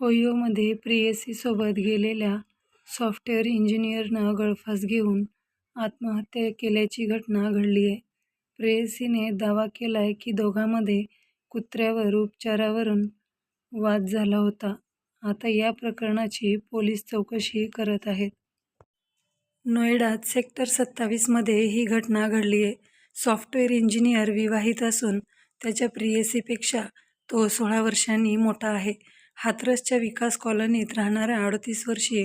ओहिओमध्ये प्रेयसीसोबत गेलेल्या सॉफ्टवेअर इंजिनियरनं गळफास घेऊन आत्महत्या केल्याची घटना घडली आहे. प्रेयसीने दावा केलाय की दोघांमध्ये कुत्र्यावर उपचारावरून वाद झाला होता. आता या प्रकरणाची पोलीस चौकशी करत आहेत. नोएडात सेक्टर सत्तावीसमध्ये ही घटना घडली आहे. सॉफ्टवेअर इंजिनियर विवाहित असून त्याच्या प्रेयसीपेक्षा तो सोळा वर्षांनी मोठा आहे. हाथरसच्या विकास कॉलनीत राहणाऱ्या अडतीस वर्षीय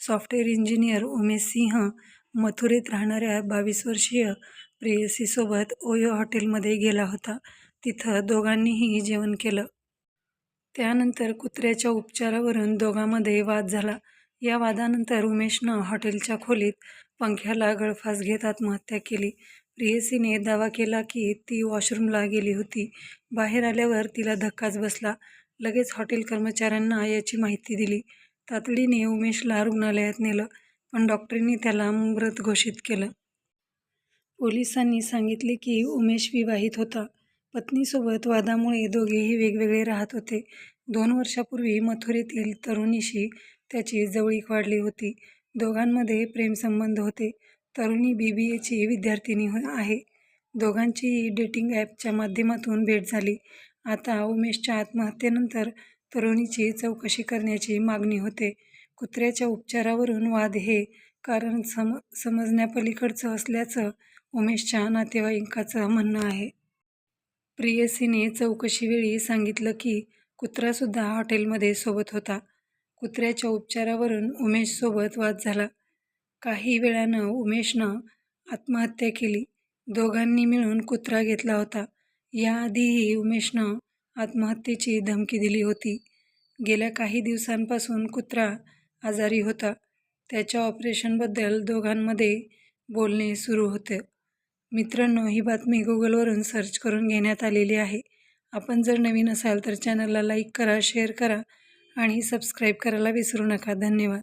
सॉफ्टवेअर इंजिनियर उमेश सिंह मथुरेत राहणाऱ्या बावीस वर्षीय प्रेयसीसोबत ओयो हॉटेलमध्ये गेला होता. तिथं दोघांनीही जेवण केलं. त्यानंतर कुत्र्याच्या उपचारावरून दोघांमध्ये वाद झाला. या वादानंतर उमेशनं हॉटेलच्या खोलीत पंख्याला गळफास घेत आत्महत्या केली. प्रेयसीने दावा केला की ती वॉशरूमला गेली होती. बाहेर आल्यावर तिला धक्काच बसला. लगेच हॉटेल कर्मचाऱ्यांना याची माहिती दिली. तातडीने उमेशला रुग्णालयात नेलं, पण डॉक्टरांनी त्याला मृत घोषित केलं. पोलिसांनी सांगितले की उमेश विवाहित होता. पत्नीसोबत वादामुळे दोघेही वेगवेगळे राहत होते. दोन वर्षापूर्वी मथुरेतील तरुणीशी त्याची जवळीक वाढली होती. दोघांमध्ये प्रेमसंबंध होते. तरुणी बी बी एची विद्यार्थिनी आहे. दोघांचीही डेटिंग ॲपच्या माध्यमातून भेट झाली. आता उमेशच्या आत्महत्येनंतर तरुणीची चौकशी करण्याची मागणी होते कुत्र्याच्या उपचारावरून वाद हे कारण सम समजण्यापलीकडचं असल्याचं उमेशच्या नातेवाईकाचं म्हणणं आहे. प्रियसीने चौकशीवेळी सांगितलं की कुत्रासुद्धा हॉटेलमध्ये सोबत होता. कुत्र्याच्या उपचारावरून उमेशसोबत वाद झाला. काही वेळानं उमेशनं आत्महत्या केली. दोघांनी मिळून कुत्रा घेतला होता. याआधीही उमेशनं आत्महत्येची धमकी दिली होती. गेल्या काही दिवसांपासून कुत्रा आजारी होता. त्याच्या ऑपरेशनबद्दल दोघांमध्ये बोलणे सुरू होतं. मित्रांनो, ही बातमी गुगलवरून सर्च करून घेण्यात आलेली आहे. आपण जर नवीन असाल तर चॅनलला लाईक करा, शेअर करा आणि सबस्क्राईब करायला विसरू नका. धन्यवाद.